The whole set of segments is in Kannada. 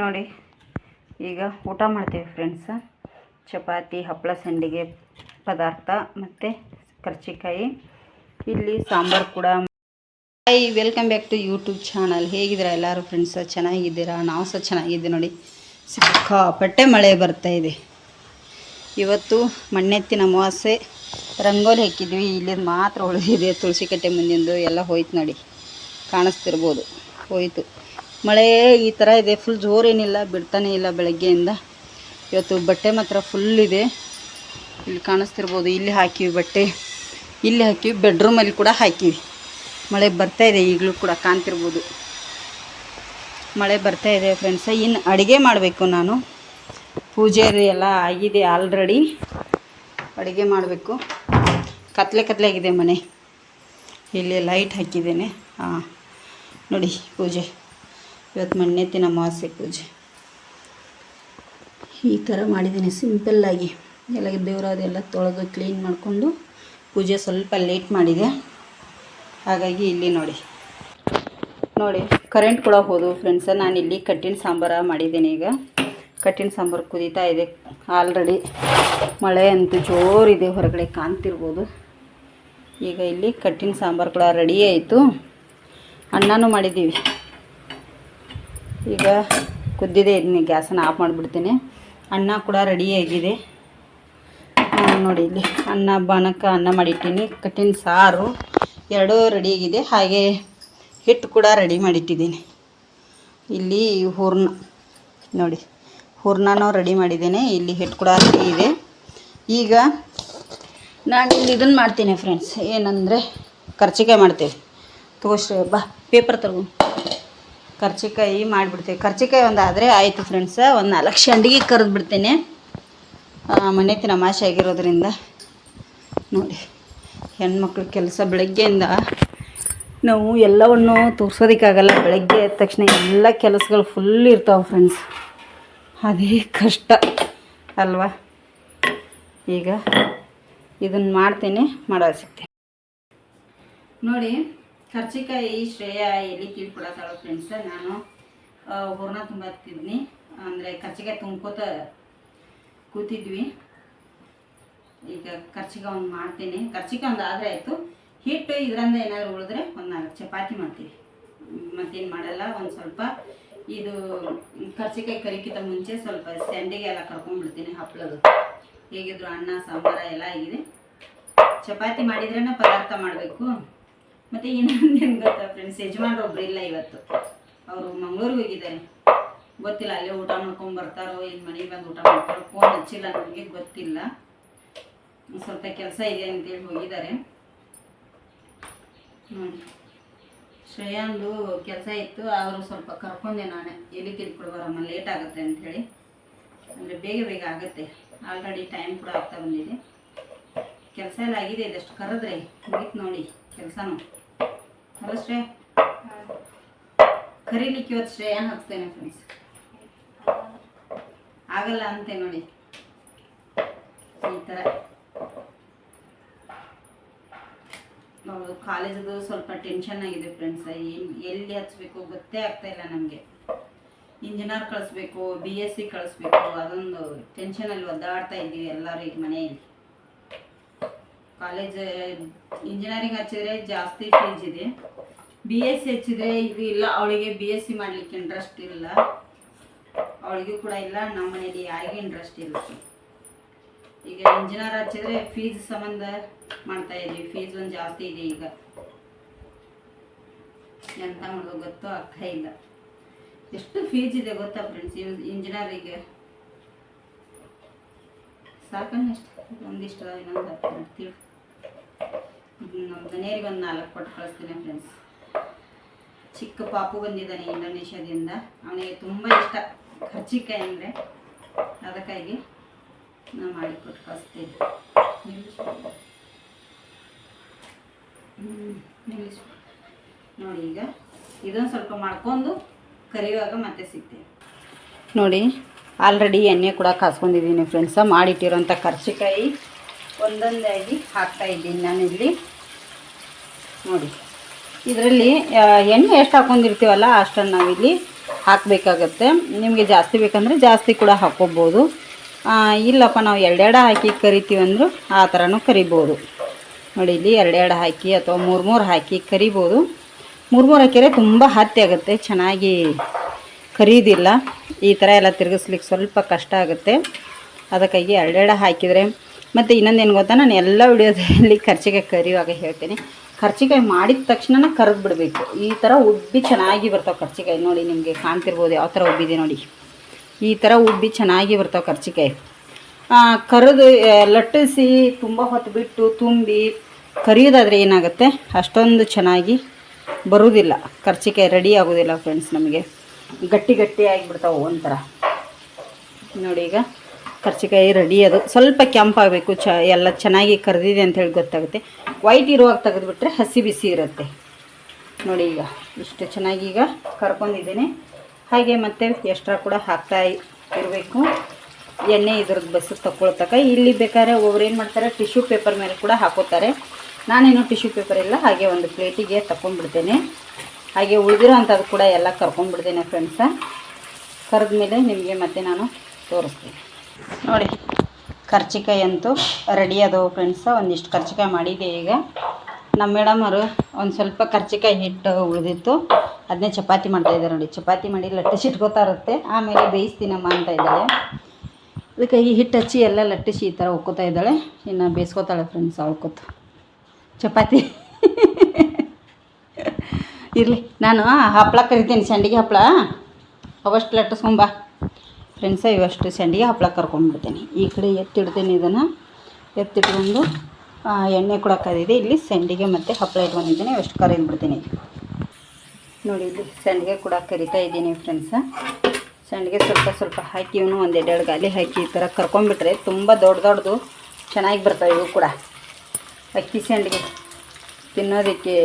ನೋಡಿ, ಈಗ ಊಟ ಮಾಡ್ತೀವಿ ಫ್ರೆಂಡ್ಸ ಚಪಾತಿ, ಹಪ್ಪಳ ಸಂಡಿಗೆ ಪದಾರ್ಥ ಮತ್ತು ಕರ್ಚಿಕಾಯಿ, ಇಲ್ಲಿ ಸಾಂಬಾರು ಕೂಡ. Hi welcome back to YouTube channel ಹೇಗಿದ್ದೀರಾ ಎಲ್ಲರೂ ಫ್ರೆಂಡ್ಸ್ ಚೆನ್ನಾಗಿದ್ದೀರಾ? ನಾವು ಸಹ ಚೆನ್ನಾಗಿದ್ದೀವಿ ನೋಡಿ. ಸಿಕ್ಕಾಪಟ್ಟೆ ಮಳೆ ಬರ್ತಾ ಇದೆ. ಇವತ್ತು ಮಣ್ಣೆತ್ತಿನ ಅಮಾವಾಸ್ಯೆ. ರಂಗೋಲಿ ಹಾಕಿದ್ವಿ, ಇಲ್ಲಿಂದ ಮಾತ್ರ ಉಳಿದಿದೆ. ತುಳಸಿ ಕಟ್ಟೆ ಮುಂದಿಂದು ಎಲ್ಲ ಹೋಯ್ತು ನೋಡಿ. ಕಾಣಿಸ್ತಿರ್ಬೋದು. ಹೋಯ್ತು. ಮಳೆ ಈ ಥರ ಇದೆ ಫುಲ್ ಜೋರೇನಿಲ್ಲ ಬಿಡ್ತಾನೆ ಇಲ್ಲ ಬೆಳಗ್ಗೆಯಿಂದ. ಇವತ್ತು ಬಟ್ಟೆ ಮಾತ್ರ ಫುಲ್ ಇದೆ. ಇಲ್ಲಿ ಕಾಣಿಸ್ತಿರ್ಬೋದು, ಇಲ್ಲಿ ಹಾಕಿವಿ ಬಟ್ಟೆ. ಇಲ್ಲಿ ಹಾಕಿವಿ ಬೆಡ್ರೂಮಲ್ಲಿ ಕೂಡ ಹಾಕಿವಿ. ಮಳೆ ಬರ್ತಾ ಇದೆ, ಈಗಲೂ ಕೂಡ ಕಾಣ್ತಿರ್ಬೋದು. ಮಳೆ ಬರ್ತಾ ಇದೆ ಫ್ರೆಂಡ್ಸ ಇನ್ನು ಅಡುಗೆ ಮಾಡಬೇಕು ನಾನು. ಪೂಜೆ ಎಲ್ಲ ಆಗಿದೆ ಆಲ್ರೆಡಿ ಅಡುಗೆ ಮಾಡಬೇಕು. ಕತ್ಲೆ ಕತ್ಲೆ ಆಗಿದೆ ಮನೆ. ಇಲ್ಲಿ ಲೈಟ್ ಹಾಕಿದ್ದೇನೆ. ಹಾಂ ನೋಡಿ ಪೂಜೆ. ಇವತ್ತು ಮಣ್ಣೆತ್ತಿನ ಅಮಾವಾಸ್ಯೆ ಪೂಜೆ. ಈ ಥರ ಮಾಡಿದ್ದೀನಿ ಸಿಂಪಲ್ಲಾಗಿ ಎಲ್ಲ ದೇವರದೆಲ್ಲ ತೊಳೆದು ಕ್ಲೀನ್ ಮಾಡಿಕೊಂಡು ಪೂಜೆ ಸ್ವಲ್ಪ ಲೇಟ್ ಮಾಡಿದೆ. ಹಾಗಾಗಿ ಇಲ್ಲಿ ನೋಡಿ. ನೋಡಿ ಕರೆಂಟ್ ಕೂಡ ಹೋದು ಫ್ರೆಂಡ್ಸ ಇಲ್ಲಿ ಕಟ್ಟಿನ ಸಾಂಬಾರ ಮಾಡಿದ್ದೀನಿ ಈಗ. ಕಟ್ಟಿನ ಸಾಂಬಾರು ಕುದೀತಾ ಇದೆ. ಆಲ್ರೆಡಿ ಮಳೆ ಅಂತೂ ಜೋರಿದೆ, ಹೊರಗಡೆ ಕಾಣ್ತಿರ್ಬೋದು. ಈಗ ಇಲ್ಲಿ ಕಟ್ಟಿನ ಸಾಂಬಾರು ಕೂಡ ರೆಡಿ ಆಯಿತು. ಅನ್ನನೂ ಮಾಡಿದ್ದೀವಿ. ಈಗ ಕುದ್ದಿದೆ ಇದನ್ನ ಗ್ಯಾಸನ್ನು ಆಫ್ ಮಾಡಿಬಿಡ್ತೀನಿ. ಅನ್ನ ಕೂಡ ರೆಡಿಯಾಗಿದೆ ನೋಡಿ ಇಲ್ಲಿ ಅನ್ನ ಬಾನಕ್ಕೆ ಅನ್ನ ಮಾಡಿಟ್ಟೀನಿ. ಕಟ್ಟಿನ ಸಾರು ಎರಡೂ ರೆಡಿಯಾಗಿದೆ ಹಾಗೆ ಹಿಟ್ಟು ಕೂಡ ರೆಡಿ ಮಾಡಿಟ್ಟಿದ್ದೀನಿ. ಇಲ್ಲಿ ಹೂರ್ಣ, ನೋಡಿ, ಹೂರ್ಣನೂ ರೆಡಿ ಮಾಡಿದ್ದೇನೆ. ಇಲ್ಲಿ ಹಿಟ್ಟು ಕೂಡ ರೆಡಿ ಇದೆ. ಈಗ ನಾನು ಇಲ್ಲಿ ಇದನ್ನು ಮಾಡ್ತೀನಿ ಫ್ರೆಂಡ್ಸ್ ಏನಂದರೆ ಕರ್ಚಿಕಾಯಿ ಮಾಡ್ತೇವೆ. ತಗೋಶ್ರೀ, ಬಾ ಪೇಪರ್ ತಗೋ ಕರ್ಚಿಕಾಯಿ ಮಾಡಿಬಿಡ್ತೀವಿ. ಕರ್ಚಿಕಾಯಿ ಒಂದು ಆದರೆ ಆಯಿತು ಫ್ರೆಂಡ್ಸ ಒಂದು ನಾಲ್ಕು ಶಂಡಿಗೆ ಕರೆದು ಬಿಡ್ತೇನೆ. ಮನೆ ಅಮಾಸೆ ಆಗಿರೋದ್ರಿಂದ ನೋಡಿ, ಹೆಣ್ಮಕ್ಳ ಕೆಲಸ ಬೆಳಗ್ಗೆಯಿಂದ ನಾವು ಎಲ್ಲವನ್ನು ತೋರ್ಸೋದಕ್ಕಾಗಲ್ಲ. ಬೆಳಗ್ಗೆ ಎದ್ದ ತಕ್ಷಣ ಎಲ್ಲ ಕೆಲಸಗಳು ಫುಲ್ ಇರ್ತಾವೆ ಫ್ರೆಂಡ್ಸ್ ಅದೇ ಕಷ್ಟ, ಅಲ್ವಾ? ಈಗ ಇದನ್ನು ಮಾಡ್ತೀನಿ, ಮಾಡೋ ಸಿಗ್ತೀನಿ ನೋಡಿ ಕರ್ಚಿಕಾಯಿ ಶ್ರೇಯ ಎಲ್ಲಿ ಕೀಳ್ಕೊಡತ್ತಾಳು ಫ್ರೆಂಡ್ಸ್ ನಾನು ಹೂರ್ಣ ತುಂಬತ್ತಿದ್ನಿ ಅಂದರೆ ಕರ್ಚಿಕಾಯಿ ತುಂಬ್ಕೋತ ಕೂತಿದ್ವಿ. ಈಗ ಕರ್ಚಿಕಾಯಿ ಒಂದು ಮಾಡ್ತೀನಿ. ಕರ್ಚಿಕಾಯಿ ಒಂದು ಆದರೆ ಆಯಿತು. ಹಿಟ್ಟು ಇದರಿಂದ ಏನಾದರೂ ಉಳಿದ್ರೆ ಒಂದು ನಾಲ್ಕು ಚಪಾತಿ ಮಾಡ್ತೀವಿ. ಮತ್ತೇನು ಮಾಡಲ್ಲ, ಒಂದು ಸ್ವಲ್ಪ ಇದು ಕರ್ಚಿಕಾಯಿ ಕರಿಕಿತ ಮುಂಚೆ ಸ್ವಲ್ಪ ಸೆಂಡಿಗೆ ಎಲ್ಲ ಕರ್ಕೊಂಡ್ಬಿಡ್ತೀನಿ ಹಪ್ಪಳದು ಹೇಗಿದ್ರು ಅನ್ನ, ಸಾಂಬಾರ ಎಲ್ಲ ಆಗಿದೆ. ಚಪಾತಿ ಮಾಡಿದ್ರೇ ಪದಾರ್ಥ ಮಾಡಬೇಕು. ಮತ್ತು ಇನ್ನೊಂದೇನು ಗೊತ್ತಾ ಫ್ರೆಂಡ್ಸ್ ಯಜಮಾನ್ರು ಒಬ್ರು ಇಲ್ಲ ಇವತ್ತು. ಅವರು ಮಂಗಳೂರಿಗೆ ಹೋಗಿದ್ದಾರೆ. ಗೊತ್ತಿಲ್ಲ, ಅಲ್ಲೇ ಊಟ ಮಾಡ್ಕೊಂಡು ಬರ್ತಾರೋ, ಏನು ಮನೆಗೆ ಬಂದು ಊಟ ಮಾಡ್ತಾರೋ ಫೋನ್ ಹಚ್ಚಿಲ್ಲ ನನಗೆ ಗೊತ್ತಿಲ್ಲ. ಸ್ವಲ್ಪ ಕೆಲಸ ಇದೆ ಅಂತೇಳಿ ಹೋಗಿದ್ದಾರೆ. ನೋಡಿ ಶ್ರೇಯಾಂದು ಕೆಲಸ ಇತ್ತು, ಅವರು ಸ್ವಲ್ಪ ಕರ್ಕೊಂಡೆ ನಾನು ಎಲ್ಲಿ ತಿಳ್ಕೊಡ್ಬಾರಮ್ಮ ಲೇಟ್ ಆಗುತ್ತೆ ಅಂಥೇಳಿ ಅಂದರೆ ಬೇಗ ಬೇಗ ಆಗುತ್ತೆ. ಆಲ್ರೆಡಿ ಟೈಮ್ ಕೂಡ ಆಗ್ತಾ ಬಂದಿದೆ. ಕೆಲಸ ಎಲ್ಲ ಆಗಿದೆ, ಇದಷ್ಟು ಕರೆದ್ರೆ, ಮುಗೀತು ನೋಡಿ ಕೆಲಸನೂ. ಅಲ್ಲ ಕರೀಲಿಕ್ಕೆ ಇವತ್ತು ಶ್ರೇಯ ಹಾಕ್ತೇನೆ ಫ್ರೆಂಡ್ಸ್ ಆಗಲ್ಲ ಅಂತೆ ನೋಡಿ. ಈ ಥರ ನಾವು ಕಾಲೇಜದು ಸ್ವಲ್ಪ ಟೆನ್ಷನ್ ಆಗಿದೆ ಫ್ರೆಂಡ್ಸ್ ಎಲ್ಲಿ ಹಚ್ಬೇಕು ಗೊತ್ತೇ ಆಗ್ತಾ ಇಲ್ಲ ನಮಗೆ. ಇಂಜಿನಿಯರ್ ಕಳಿಸ್ಬೇಕು ಬಿ ಎಸ್ ಸಿ ಕಳಿಸ್ಬೇಕು, ಅದೊಂದು ಟೆನ್ಷನಲ್ಲಿ ಒದ್ದಾಡ್ತಾ ಇದ್ದೀವಿ ಎಲ್ಲರೂ ಈಗ ಮನೆಯಲ್ಲಿ. ಕಾಲೇಜ್ ಇಂಜಿನಿಯರಿಂಗ್ ಹಚ್ಚಿದ್ರೆ ಜಾಸ್ತಿ ಫೀಸ್ ಇದೆ. ಬಿ ಎಸ್ ಸಿ ಹಚ್ಚಿದ್ರೆ ಇದು ಇಲ್ಲ, ಅವಳಿಗೆ ಬಿ ಎಸ್ ಸಿ ಮಾಡ್ಲಿಕ್ಕೆ ಇಂಟ್ರೆಸ್ಟ್ ಇಲ್ಲ ಅವಳಿಗೂ ಕೂಡ ಇಲ್ಲ, ನಮ್ಮ ಮನೇಲಿ ಯಾರಿಗೂ ಇಂಟ್ರೆಸ್ಟ್ ಇಲ್ಲ. ಈಗ ಇಂಜಿನಿಯರ್ ಹಚ್ಚಿದ್ರೆ ಫೀಸ್ ಸಂಬಂಧ ಮಾಡ್ತಾ ಇದೀವಿ ಫೀಸ್ ಒಂದು ಜಾಸ್ತಿ ಇದೆ ಈಗ. ಎಂತ ಮಾಡೋದು ಗೊತ್ತೋ ಆಗ್ತಾ ಇಲ್ಲ. ಎಷ್ಟು ಫೀಸ್ ಇದೆ ಗೊತ್ತಾ ಫ್ರೆಂಡ್ಸ್ ಇಂಜಿನಿಯರಿಗೆ ಸಾಕಷ್ಟು ಒಂದಿಷ್ಟು, ಇನ್ನೊಂದು ಹಾಕ್ತೀನಿ ನಮ್ಮ ಮನೆಯವ್ರಿಗೆ ಒಂದು ನಾಲ್ಕು ಕೊಟ್ಟು ಕಳಿಸ್ತೀನಿ ಫ್ರೆಂಡ್ಸ್ ಚಿಕ್ಕ ಪಾಪು ಬಂದಿದ್ದಾನೆ ಇಂಡೋನೇಷ್ಯಾದಿಂದ. ಅವನಿಗೆ ತುಂಬ ಇಷ್ಟ ಖರ್ಚಿಕಾಯಿ ಅಂದರೆ. ಅದಕ್ಕಾಗಿ ನಾವು ಮಾಡಿ ಕೊಟ್ಟು ಕಳಿಸ್ತೀವಿ. ನೋಡಿ ಈಗ ಇದೊಂದು ಸ್ವಲ್ಪ ಮಾಡ್ಕೊಂಡು ಕರಿಯುವಾಗ ಮತ್ತೆ ಸಿಗ್ತೀವಿ ನೋಡಿ ಆಲ್ರೆಡಿ ಎಣ್ಣೆ ಕೂಡ ಕಾಸ್ಕೊಂಡಿದ್ದೀನಿ ಫ್ರೆಂಡ್ಸ ಮಾಡಿಟ್ಟಿರೋಂಥ ಕರ್ಚಿಕಾಯಿ ಒಂದೊಂದಾಗಿ ಹಾಕ್ತಾ ಇದ್ದೀನಿ ನಾನು ಇಲ್ಲಿ ನೋಡಿ, ಇದರಲ್ಲಿ ಎಣ್ಣೆ ಎಷ್ಟು ಹಾಕೊಂಡಿರ್ತೀವಲ್ಲ ಅಷ್ಟನ್ನು ನಾವಿಲ್ಲಿ ಹಾಕಬೇಕಾಗತ್ತೆ. ನಿಮಗೆ ಜಾಸ್ತಿ ಬೇಕಂದರೆ ಜಾಸ್ತಿ ಕೂಡ ಹಾಕ್ಕೋಬೋದು. ಇಲ್ಲಪ್ಪ, ನಾವು ಎರಡೆರಡು ಹಾಕಿ ಕರಿತೀವಿ ಅಂದರೂ ಆ ಥರನೂ ಕರಿಬೋದು. ನೋಡಿ, ಇಲ್ಲಿ ಎರಡೆರಡು ಹಾಕಿ ಅಥವಾ ಮೂರು ಮೂರು ಹಾಕಿ ಕರಿಬೋದು. ಮೂರು ಮೂರು ಹಾಕಿದರೆ ತುಂಬ ಹತ್ತಿ ಆಗುತ್ತೆ, ಚೆನ್ನಾಗಿ ಕರಿಯೋದಿಲ್ಲ ಈ ಥರ ಎಲ್ಲ ತಿರುಗಿಸ್ಲಿಕ್ಕೆ ಸ್ವಲ್ಪ ಕಷ್ಟ ಆಗುತ್ತೆ. ಅದಕ್ಕಾಗಿ ಎರಡೆರಡು ಹಾಕಿದರೆ ಮತ್ತು ಇನ್ನೊಂದೇನು ಗೊತ್ತಾ? ನಾನು ಎಲ್ಲ ವಿಡಿಯೋದಲ್ಲಿ ಕರ್ಚಿಕಾಯಿ ಕರಿಯುವಾಗ ಹೇಳ್ತೀನಿ. ಕರ್ಚಿಕಾಯಿ ಮಾಡಿದ ತಕ್ಷಣ ಕರೆದು ಬಿಡಬೇಕು. ಈ ಥರ ಉಬ್ಬಿ ಚೆನ್ನಾಗಿ ಬರ್ತಾವೆ ಕರ್ಚಿಕಾಯಿ. ನೋಡಿ, ನಿಮಗೆ ಕಾಣ್ತಿರ್ಬೋದು ಯಾವ ಥರ ಉಬ್ಬಿದೆ ನೋಡಿ. ಈ ಥರ ಉಬ್ಬಿ ಚೆನ್ನಾಗಿ ಬರ್ತಾವೆ ಕರ್ಚಿಕಾಯಿ. ಕರೆದು ಲಟ್ಟಿಸಿ ತುಂಬ ಹೊತ್ತು ಬಿಟ್ಟು ತುಂಬಿ ಕರಿಯೋದಾದರೆ ಏನಾಗುತ್ತೆ? ಅಷ್ಟೊಂದು ಚೆನ್ನಾಗಿ ಬರುವುದಿಲ್ಲ ಕರ್ಚಿಕಾಯಿ ರೆಡಿ ಆಗೋದಿಲ್ಲ ಫ್ರೆಂಡ್ಸ್ ನಮಗೆ. ಗಟ್ಟಿ ಗಟ್ಟಿ ಆಗಿಬಿಡ್ತಾವೆ ಒಂಥರ. ನೋಡಿ ಈಗ. ಕರ್ಚಿಕಾಯಿ ರೆಡಿ ಅದು. ಸ್ವಲ್ಪ ಕೆಂಪಾಗಬೇಕು. ಚ, ಎಲ್ಲ ಚೆನ್ನಾಗಿ ಕರೆದಿದೆ ಅಂತ ಹೇಳಿ ಗೊತ್ತಾಗುತ್ತೆ. ವೈಟ್ ಇರುವಾಗ ತೆಗೆದುಬಿಟ್ರೆ ಹಸಿ ಬಿಸಿ ಇರುತ್ತೆ. ನೋಡಿ ಈಗ, ಇಷ್ಟು ಚೆನ್ನಾಗಿ ಈಗ ಕರ್ಕೊಂಡಿದ್ದೀನಿ. ಹಾಗೆ ಮತ್ತೆ ಎಕ್ಸ್ಟ್ರಾ ಕೂಡ ಹಾಕ್ತಾ ಇರಬೇಕು. ಎಣ್ಣೆ ಇದ್ರದ್ದು ಬಸ್ಸು ತಗೊಳ್ತಕ್ಕ ಇಲ್ಲಿ ಬೇಕಾದ್ರೆ ಒಬ್ರು ಏನು ಮಾಡ್ತಾರೆ ಟಿಶ್ಯೂ ಪೇಪರ್ ಮೇಲೆ ಕೂಡ ಹಾಕೋತಾರೆ. ನಾನೇನು ಟಿಶ್ಯೂ ಪೇಪರ್ ಇಲ್ಲ, ಹಾಗೆ ಒಂದು ಪ್ಲೇಟಿಗೆ ತಗೊಂಡ್ಬಿಡ್ತೇನೆ ಹಾಗೆ ಉಳಿದಿರೋ ಅಂಥದ್ದು ಕೂಡ ಎಲ್ಲ ಕರ್ಕೊಂಡ್ಬಿಡ್ತೇನೆ ಫ್ರೆಂಡ್ಸ ಕರೆದ ಮೇಲೆ ನಿಮಗೆ ಮತ್ತೆ ನಾನು ತೋರಿಸ್ತೀನಿ. ನೋಡಿ, ಕರ್ಚಿಕಾಯಿ ಅಂತೂ ರೆಡಿ ಆದವು ಫ್ರೆಂಡ್ಸ ಒಂದಿಷ್ಟು ಕರ್ಚಿಕಾಯಿ ಮಾಡಿದೆ ಈಗ. ನಮ್ಮ ಮೇಡಮ್ ಅವರು ಒಂದು ಸ್ವಲ್ಪ ಕರ್ಚಿಕಾಯಿ ಹಿಟ್ಟು ಉಳಿದಿತ್ತು. ಅದನ್ನೇ ಚಪಾತಿ ಮಾಡ್ತಾಯಿದ್ದಾರೆ ನೋಡಿ. ಚಪಾತಿ ಮಾಡಿ ಲಟ್ಟಿಸಿ ಇಟ್ಕೋತಾ ಇರುತ್ತೆ. ಆಮೇಲೆ ಬೇಯಿಸ್ತೀನಮ್ಮ ಅಂತ ಇದ್ದಾಳೆ. ಅದಕ್ಕೆ ಈ ಹಿಟ್ಟು ಹಚ್ಚಿ ಎಲ್ಲ ಲಟ್ಟಿಸಿ ಈ ಥರ ಉಕ್ಕೋತಾ ಇದ್ದಾಳೆ. ಇನ್ನು ಬೇಯಿಸ್ಕೋತಾಳೆ ಫ್ರೆಂಡ್ಸ್ ಅವಳ್ಕೊತ ಚಪಾತಿ. ಇರಲಿ. ನಾನು ಹಪ್ಪಳ ಕರಿತೀನಿ, ಸಂಡಿಗೆ ಹಪ್ಪಳ ಅವಷ್ಟು ಲಟ್ಟಿಸ್ಕೊಂಬ ಫ್ರೆಂಡ್ಸ ಇವಷ್ಟು ಸಂಡಿಗೆ ಹಪ್ಪಳ ಕರ್ಕೊಂಡ್ಬಿಡ್ತೀನಿ. ಈ ಕಡೆ ಎತ್ತಿಡ್ತೀನಿ ಇದನ್ನು. ಎತ್ತಿಟ್ಕೊಂಡು ಎಣ್ಣೆ ಕೂಡ ಕರಿದೆ ಇಲ್ಲಿ ಸಂಡಿಗೆ ಮತ್ತು ಹಪ್ಪಳ ಇಟ್ಕೊಂಡಿದ್ದೀನಿ. ಇವಷ್ಟು ಕರಿದ್ಬಿಡ್ತೀನಿ ನೋಡಿ, ಇಲ್ಲಿ ಸಂಡಿಗೆ ಕೂಡ ಕರಿತಾ ಇದ್ದೀನಿ ಫ್ರೆಂಡ್ಸ ಸಂಡಿಗೆ ಸ್ವಲ್ಪ ಸ್ವಲ್ಪ ಹಾಕಿ ಇವನು ಒಂದು ಎರಡೆರಡು ಗಾಲಿ ಹಾಕಿ ಈ ಥರ ಕರ್ಕೊಂಡ್ಬಿಟ್ರೆ ತುಂಬ ದೊಡ್ಡ ದೊಡ್ಡದು ಚೆನ್ನಾಗಿ ಬರ್ತವೆ ಇವು ಕೂಡ. ಅಕ್ಕಿ ಸಂಡಿಗೆ ತಿನ್ನೋದಕ್ಕೆ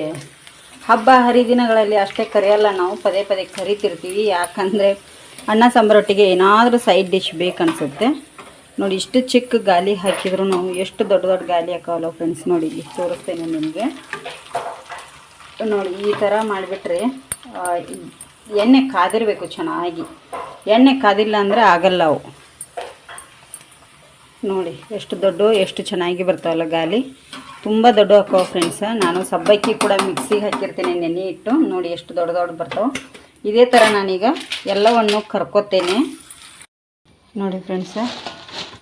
ಹಬ್ಬ ಹರಿದಿನಗಳಲ್ಲಿ ಅಷ್ಟೇ ಕರೆಯಲ್ಲ. ನಾವು ಪದೇ ಪದೇ ಕರಿತಿರ್ತೀವಿ. ಯಾಕಂದರೆ ಅನ್ನ ಸಾಂಬಾರೊಟ್ಟಿಗೆ ಏನಾದರೂ ಸೈಡ್ ಡಿಶ್ ಬೇಕನ್ಸುತ್ತೆ. ನೋಡಿ, ಇಷ್ಟು ಚಿಕ್ಕ ಗಾಲಿ ಹಾಕಿದ್ರು ನಾವು, ಎಷ್ಟು ದೊಡ್ಡ ದೊಡ್ಡ ಗಾಲಿ ಹಾಕೋಲ್ಲ ಫ್ರೆಂಡ್ಸ್ ನೋಡಿ, ಇಲ್ಲಿ ತೋರಿಸ್ತೇನೆ ನಿಮಗೆ. ನೋಡಿ, ಈ ಥರ ಮಾಡಿಬಿಟ್ರೆ ಎಣ್ಣೆ ಕಾದಿರಬೇಕು ಚೆನ್ನಾಗಿ. ಎಣ್ಣೆ ಕಾದಿಲ್ಲ ಅಂದರೆ ಆಗಲ್ಲ ಅವು. ನೋಡಿ, ಎಷ್ಟು ದೊಡ್ಡ, ಎಷ್ಟು ಚೆನ್ನಾಗಿ ಬರ್ತಾವಲ್ಲ ಗಾಲಿ. ತುಂಬ ದೊಡ್ಡ ಹಾಕೋ ಫ್ರೆಂಡ್ಸ ನಾನು ಸಬ್ಬಕ್ಕಿ ಕೂಡ ಮಿಕ್ಸಿಗೆ ಹಾಕಿರ್ತೀನಿ, ನೆನೆ ಇಟ್ಟು. ನೋಡಿ, ಎಷ್ಟು ದೊಡ್ಡ ದೊಡ್ಡ ಬರ್ತಾವೆ. ಇದೇ ಥರ ನಾನೀಗ ಎಲ್ಲವನ್ನು ಕರ್ಕೋತೇನೆ. ನೋಡಿ ಫ್ರೆಂಡ್ಸ,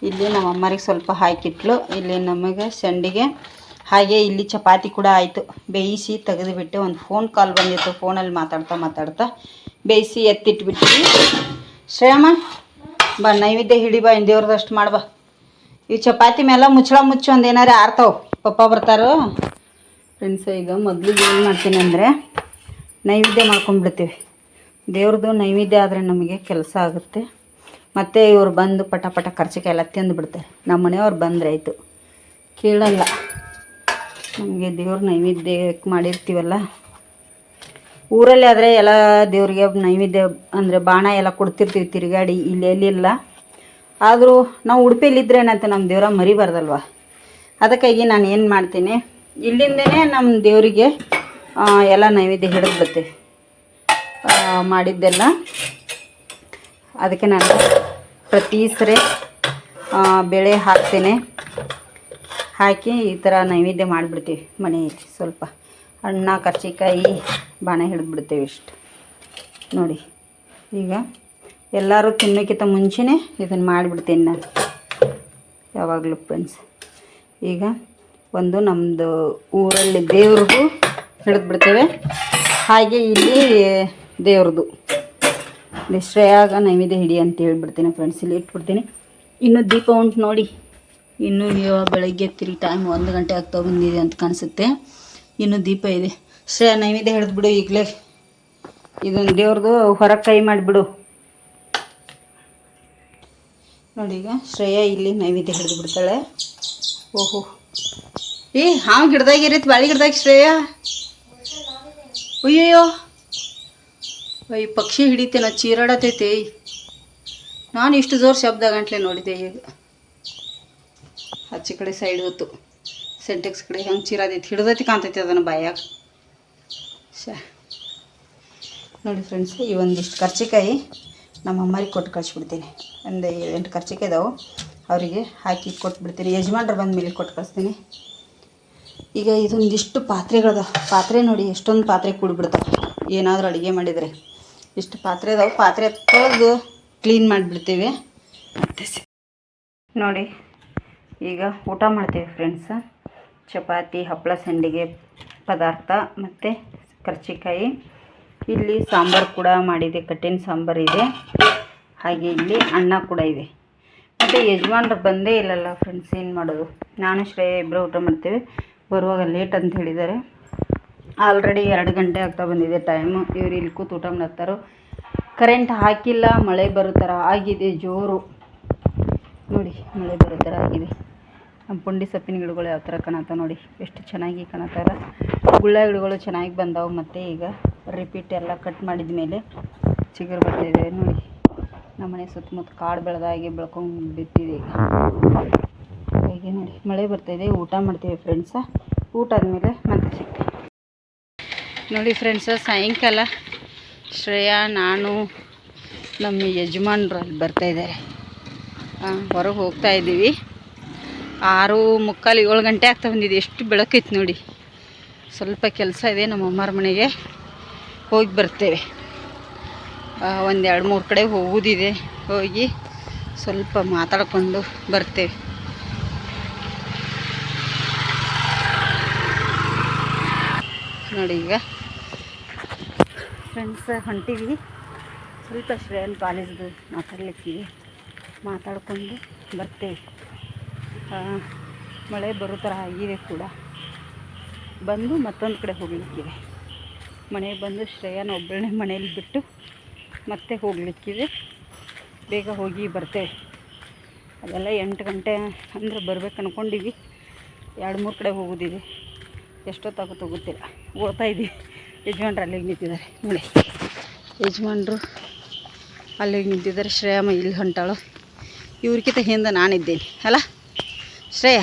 ಇಲ್ಲಿ ನಮ್ಮ ಅಮ್ಮರಿಗೆ ಸ್ವಲ್ಪ ಹಾಕಿಟ್ಲು. ಇಲ್ಲಿ ನಮಗೆ ಸಂಡಿಗೆ, ಹಾಗೆ ಇಲ್ಲಿ ಚಪಾತಿ ಕೂಡ ಆಯಿತು. ಬೇಯಿಸಿ ತೆಗೆದುಬಿಟ್ಟು ಒಂದು ಫೋನ್ ಕಾಲ್ ಬಂದಿತ್ತು. ಫೋನಲ್ಲಿ ಮಾತಾಡ್ತಾ ಮಾತಾಡ್ತಾ ಬೇಯಿಸಿ ಎತ್ತಿಟ್ಬಿಟ್ಟಿವಿ ಶ್ರೇಯಮ್ಮ, ಬಾ, ನೈವೇದ್ಯ ಹಿಡಿ ಬಾ ದೇವ್ರದಷ್ಟು ಮಾಡಿ ಬಾ. ಈ ಚಪಾತಿ ಮೇಲೆ ಮುಚ್ಚಳ ಮುಚ್ಚು ಒಂದು ಏನಾರು ಆರ್ತಾವು. ಪಪ್ಪ ಬರ್ತಾರೋ? ಫ್ರೆಂಡ್ಸ್, ಈಗ ಮೊದಲಿಗೆ ಏನು ಮಾಡ್ತೀನಿ ಅಂದರೆ ನೈವೇದ್ಯ ಮಾಡ್ಕೊಂಡ್ಬಿಡ್ತೀವಿ. ದೇವ್ರದ್ದು ನೈವೇದ್ಯ ಆದರೆ ನಮಗೆ ಕೆಲಸ ಆಗುತ್ತೆ. ಮತ್ತು ಇವ್ರು ಬಂದು ಪಟ ಪಟ ಖರ್ಚಿಗೆ ಎಲ್ಲ ತಿಂದು ಬಿಡ್ತಾರೆ. ನಮ್ಮ ಮನೆಯವ್ರು ಬಂದರೆ ಆಯಿತು. ಕೇಳಲ್ಲ. ನಮಗೆ ದೇವ್ರ ನೈವೇದ್ಯ ಮಾಡಿರ್ತೀವಲ್ಲ. ಊರಲ್ಲಿ ಆದರೆ ಎಲ್ಲ ದೇವ್ರಿಗೆ ನೈವೇದ್ಯ ಅಂದರೆ ಬಾಣ ಎಲ್ಲ ಕೊಡ್ತಿರ್ತೀವಿ ತಿರುಗಾಡಿ ಇಲ್ಲಿ ಎಲ್ಲಿಲ್ಲ ಆದರೂ ನಾವು ಉಡುಪಿಯಲ್ಲಿದ್ದರೆ ಏನಂತ ನಮ್ಮ ದೇವ್ರ ಮರಿಬಾರ್ದಲ್ವ? ಅದಕ್ಕಾಗಿ ನಾನು ಏನು ಮಾಡ್ತೀನಿ ಇಲ್ಲಿಂದನೇ ನಮ್ಮ ದೇವರಿಗೆ ಎಲ್ಲ ನೈವೇದ್ಯ ಹಿಡಿದು ಬಿಡ್ತೀವಿ ಆ, ಮಾಡಿದ್ದೆಲ್ಲ. ಅದಕ್ಕೆ ನಾನು ಪ್ರತಿ ಸರಿ ಬೆಳೆ ಹಾಕ್ತೇನೆ. ಹಾಕಿ ಈ ಥರ ನೈವೇದ್ಯ ಮಾಡಿಬಿಡ್ತೀವಿ ಮನೆಯಲ್ಲಿ ಸ್ವಲ್ಪ. ಅಣ್ಣ ಕರ್ಚಿಕಾಯಿ, ಬಾಣೆ ಹಿಡಿದ್ಬಿಡ್ತೇವೆ ಇಷ್ಟು. ನೋಡಿ, ಈಗ ಎಲ್ಲರೂ ತಿನ್ನೋಕ್ಕಿಂತ ಮುಂಚೆನೇ ಇದನ್ನು ಮಾಡಿಬಿಡ್ತೀನಿ ನಾನು. ಯಾವಾಗಲೂ ಫ್ರೆಂಡ್ಸ್ ಈಗ ಒಂದು ನಮ್ಮದು ಊರಲ್ಲಿ ದೇವ್ರಿಗೂ ಹಿಡಿದ್ಬಿಡ್ತೇವೆ. ಹಾಗೆ ಇಲ್ಲಿ ದೇವ್ರದ್ದು ದಸರೆಯಾಗ ನೈವೇದ್ಯ ಹಿಡಿ ಅಂತ ಹೇಳ್ಬಿಡ್ತೀನಿ ಫ್ರೆಂಡ್ಸ್ ಇಲ್ಲಿ ಇಟ್ಬಿಡ್ತೀನಿ. ಇನ್ನು ದೀಪ ಉಂಟು ನೋಡಿ. ಇನ್ನು ಇವಾಗ ಬೆಳಗ್ಗೆ ತಿರುಗಿ ಟೈಮ್ ಒಂದು ಗಂಟೆ ಆಗ್ತಾ ಬಂದಿದೆ ಅಂತ ಕಾಣಿಸುತ್ತೆ. ಇನ್ನು ದೀಪ ಇದೆ. ಶ್ರೇಯ ನೈವೇದ್ಯ ಹಿಡಿದ್ಬಿಡು ಈಗಲೇ. ಇದೊಂದು ದೇವ್ರದ್ದು ಹೊರಗೆ ಕೈ ಮಾಡಿಬಿಡು. ನೋಡಿ ಈಗ ಶ್ರೇಯ ಇಲ್ಲಿ ನೈವೇದ್ಯ ಹಿಡಿದು ಬಿಡ್ತಾಳೆ. ಓಹೋ. ಏ, ಹಾವು ಗಿಡದಾಗಿರೈತಿ ಬಾಳಿ ಗಿಡದಾಗ ಶ್ರೇಯ. ಅಯ್ಯಯ್ಯೋ. ಅಯ್ಯ ಪಕ್ಷಿ ಹಿಡಿತೇನ ಚೀರಾಡತೈತೆ. ನಾನು ಇಷ್ಟು ಜೋರು ಶಬ್ದ ಗಂಟ್ಲೆ ನೋಡಿದೆ ಈಗ. ಆಚೆ ಕಡೆ ಸೈಡ್ ಹೊತ್ತು. ಸೆಂಟೆಕ್ಸ್ ಕಡೆ ಹೆಂಗೆ ಚೀರಾದೈತಿ, ಹಿಡ್ದೈತಿ ಕಾಣ್ತೈತಿ ಅದನ್ನು ಬಾಯಾಗ. ಶ ನೋಡಿ ಫ್ರೆಂಡ್ಸ್ ಈ ಒಂದಿಷ್ಟು ಕರ್ಚಿಕಾಯಿ ನಮ್ಮ ಅಮ್ಮರಿಗೆ ಕೊಟ್ಟು ಕಳಿಸ್ಬಿಡ್ತೀನಿ. ಒಂದು ಎಂಟು ಕರ್ಚಿಕಾಯಿ ಇದಾವೆ. ಅವರಿಗೆ ಹಾಕಿ ಕೊಟ್ಬಿಡ್ತೀನಿ. ಯಜಮಾನ್ರು ಬಂದ ಮೇಲೆ ಕೊಟ್ಟು ಕಳಿಸ್ತೀನಿ. ಈಗ ಇದೊಂದಿಷ್ಟು ಪಾತ್ರೆಗಳದ ಪಾತ್ರೆ ನೋಡಿ, ಎಷ್ಟೊಂದು ಪಾತ್ರೆ ಕೂಡಿಬಿಡ್ತಾವೆ. ಏನಾದರೂ ಅಡುಗೆ ಮಾಡಿದರೆ. ಇಷ್ಟು ಪಾತ್ರೆ ಅದಾವೆ. ಪಾತ್ರೆ ತೊಳೆದು ಕ್ಲೀನ್ ಮಾಡಿಬಿಡ್ತೀವಿ. ಮತ್ತೆ ನೋಡಿ ಈಗ ಊಟ ಮಾಡ್ತೀವಿ ಫ್ರೆಂಡ್ಸ್ ಚಪಾತಿ ಹಪ್ಪಳ ಸಂಡಿಗೆ ಪದಾರ್ಥ ಮತ್ತು ಕರ್ಚಿಕಾಯಿ. ಇಲ್ಲಿ ಸಾಂಬಾರು ಕೂಡ ಮಾಡಿದೆ. ಕಟ್ಟಿನ ಸಾಂಬಾರು ಇದೆ. ಹಾಗೆ ಇಲ್ಲಿ ಅನ್ನ ಕೂಡ ಇದೆ. ಮತ್ತು ಯಜಮಾನ್ರು ಬಂದೇ ಇಲ್ಲಲ್ಲ ಫ್ರೆಂಡ್ಸ್ ಏನು ಮಾಡೋದು? ನಾನು ಶ್ರೇಯ ಇಬ್ಬರು ಊಟ ಮಾಡ್ತೀವಿ. ಬರುವಾಗ ಲೇಟ್ ಅಂತ ಹೇಳಿದ್ದಾರೆ. ಆಲ್ರೆಡಿ ಎರಡು ಗಂಟೆ ಆಗ್ತಾ ಬಂದಿದೆ ಟೈಮು ಇವ್ರು ಇಲ್ಲಿ ಕೂತು ಊಟ ಮಾಡ್ತಾರೋ? ಕರೆಂಟ್ ಹಾಕಿಲ್ಲ, ಮಳೆ ಬರೋ ಥರ ಆಗಿದೆ, ಜೋರು. ನೋಡಿ, ಮಳೆ ಬರೋ ಥರ ಆಗಿದೆ. ನಮ್ಮ ಪುಂಡಿ ಸೊಪ್ಪಿನ ಗಿಡಗಳು ಯಾವ ಥರ ಕಾಣತ್ತ ನೋಡಿ. ಎಷ್ಟು ಚೆನ್ನಾಗಿ ಕಾಣತ್ತಾರ ಗುಳ್ಳ ಗಿಡಗಳು ಚೆನ್ನಾಗಿ ಬಂದಾವೆ ಮತ್ತು ಈಗ ರಿಪೀಟ್ ಎಲ್ಲ ಕಟ್ ಮಾಡಿದ ಮೇಲೆ ಚಿಗುರು ಬರ್ತಿದೆ ನೋಡಿ ನಮ್ಮನೆ ಸುತ್ತಮುತ್ತ ಕಾಡು ಬೆಳೆದಾಗೆ ಬೆಳ್ಕೊಂಡು ಬಿತ್ತಿದೆ ಈಗ. ಹಾಗೆ ನೋಡಿ, ಮಳೆ ಬರ್ತಾಯಿದೆ ಊಟ ಮಾಡ್ತೀವಿ ಫ್ರೆಂಡ್ಸ ಊಟ ಆದಮೇಲೆ ನೋಡಿ ಫ್ರೆಂಡ್ಸ ಸಾಯಂಕಾಲ ಶ್ರೇಯಾ, ನಾನು, ನಮ್ಮ ಯಜಮಾನ್ರು ಅಲ್ಲಿ ಬರ್ತಾಯಿದ್ದಾರೆ ಹೊರಗೆ ಹೋಗ್ತಾ ಇದ್ದೀವಿ. ಆರು ಮುಕ್ಕಾಲು ಏಳು ಗಂಟೆ ಆಗ್ತಾ ಬಂದಿದೆ. ಎಷ್ಟು ಬೆಳಕೈತೆ ನೋಡಿ. ಸ್ವಲ್ಪ ಕೆಲಸ ಇದೆ ನಮ್ಮ ಅಮ್ಮರ ಮನೆಗೆ. ಹೋಗಿ ಬರ್ತೇವೆ. ಒಂದು ಎರಡು ಮೂರು ಕಡೆ ಹೋಗೋದಿದೆ. ಹೋಗಿ ಸ್ವಲ್ಪ ಮಾತಾಡ್ಕೊಂಡು ಬರ್ತೇವೆ. ನೋಡಿ ಈಗ. ಫ್ರೆಂಡ್ಸ್ ಹೊಂಟಿವಿ. ಸ್ವಲ್ಪ ಶ್ರೇಯನ್ ಕಾಲೇಜ್ದು ಮಾತಾಡ್ಲಿಕ್ಕೆ ಮಾತಾಡ್ಕೊಂಡು ಬರ್ತೇವೆ. ಮಳೆ ಬರೋ ಥರ ಆಗಿದೆ ಕೂಡ. ಬಂದು ಮತ್ತೊಂದು ಕಡೆ ಹೋಗ್ಲಿಕ್ಕಿದೆ. ಮನೆಗೆ ಬಂದು ಶ್ರೇಯನ ಒಬ್ಬಳನ್ನೇ ಮನೇಲಿ ಬಿಟ್ಟು ಮತ್ತೆ ಹೋಗ್ಲಿಕ್ಕಿದೆ. ಬೇಗ ಹೋಗಿ ಬರ್ತೇವೆ. ಅದೆಲ್ಲ ಎಂಟು ಗಂಟೆ ಅಂದ್ರೆ ಬರ್ಬೇಕು ಅಂದ್ಕೊಂಡಿವಿ ಎರಡು ಮೂರು ಕಡೆ ಹೋಗೋದಿದೆ. ಎಷ್ಟೊತ್ತಾಗುತ್ತೋ ಗೊತ್ತಿಲ್ಲ. ಓದ್ತಾ ಇದ್ದೀವಿ. ಯಜಮಾನ್ರು ಅಲ್ಲಿಗೆ ನಿಂತಿದ್ದಾರೆ. ನೋಡಿ. ಯಜಮಾನ್ರು ಅಲ್ಲಿಗೆ ನಿಂತಿದ್ದಾರೆ. ಶ್ರೇಯಮ್ಮ ಇಲ್ಲಿ ಹೊಂಟಾಳು. ಇವ್ರಿಗಿಂತ ಹಿಂದೆ ನಾನಿದ್ದೇನೆ. ಅಲ್ಲ? ಶ್ರೇಯ.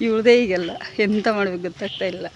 ಇವಳದೇ ಈಗೆಲ್ಲ. ಎಂತ ಮಾಡ್ಬೇಕು ಗೊತ್ತಾಗ್ತಾ ಇಲ್ಲ.